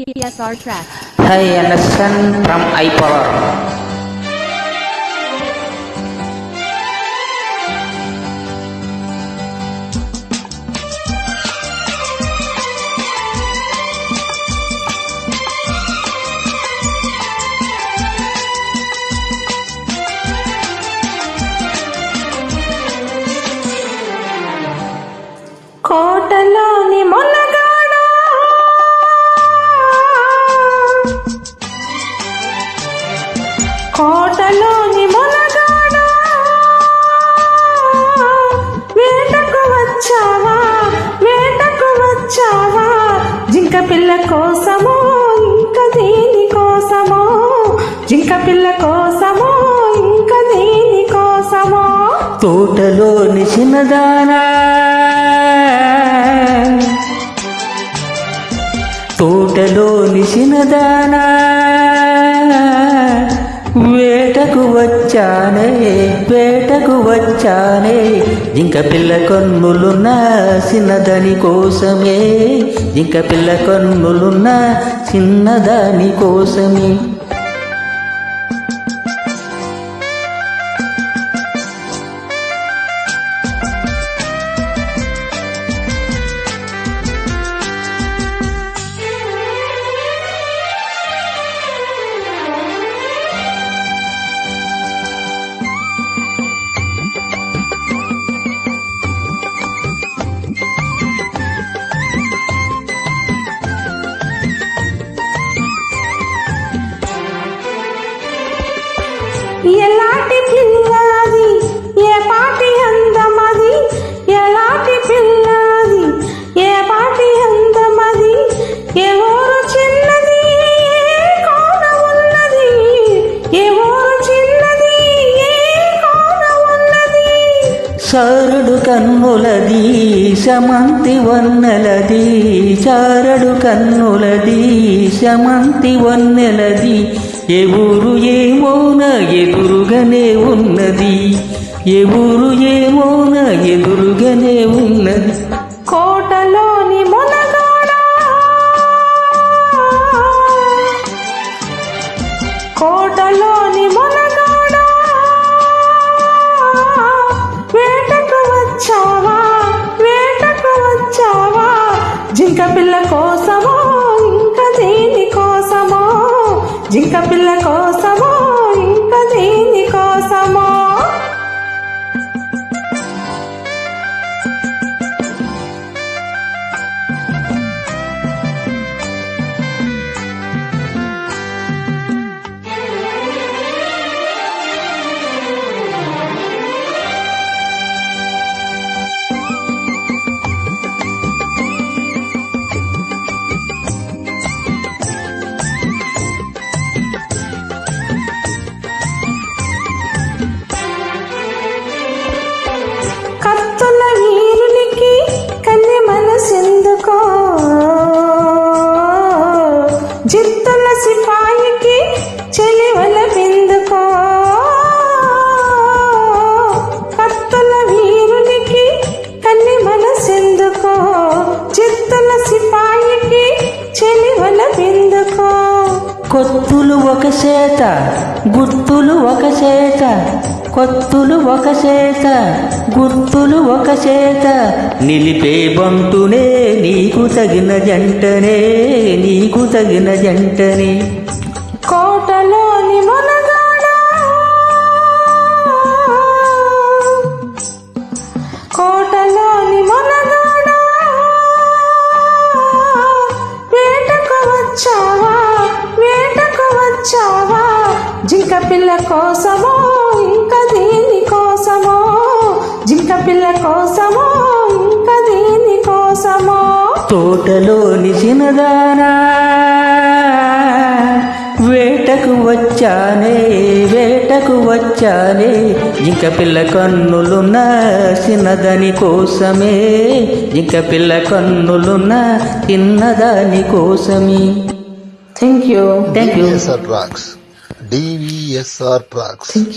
PSR track. Hi, Anderson from iPower. పిల్ల కోసమో ఇంకా దేని కోసమో? తోటలోని చిన్నదానా. తోటలోని చిన్నదానా. వేటకు వచ్చానే వేటకు వచ్చానే. ఇంక పిల్ల కన్నులున్న చిన్నదాని కోసమే. జింక పిల్ల కన్నులున్న చిన్నదాని కోసమే. ఎలాంటి పిల్లది ఏ పాటి అందమది? ఎలాంటి పిల్లది ఏ పాటి అందమది? ఏ ఊరు చిన్నది? ఏ కోన ఉన్నది? ఏ ఊరు చిన్నది? ఏ కోన ఉన్నది? సరుడు కన్నులది శమంతి వన్నెలది చారడు కన్నులది శమంతి వన్నెలది ఏ ఊరు ఏమోన ఎదురుగానే ఉన్నది. ఏ ఊరు ఏమోన ఎదురుగానే ఉన్నది. జింక పిల్ల కొత్తులు ఒక చేత గుర్తులు ఒక చేత కొత్తులు ఒక చేత గుర్తులు ఒక చేత. నిలిపే బంటునే నీకు తగిన జంటనే నీకు తగిన జంటనే. కోటలోని మొనగాడ? కోటలోని మొనగాడ? వేటకు వచ్చావా జింక పిల్ల కోసమో ఇంకా దేని కోసమో. జింక పిల్ల కోసమో ఇంకా దేని కోసమో. తోటలోని చిన్నదానా వేటకు వచ్చానే వేటకు వచ్చానే. ఇంక పిల్ల కన్నులున్న చిన్నదాని కోసమే. ఇంక పిల్ల కన్నులున్న చిన్నదాని కోసమే. Thank you thank you DVSR products.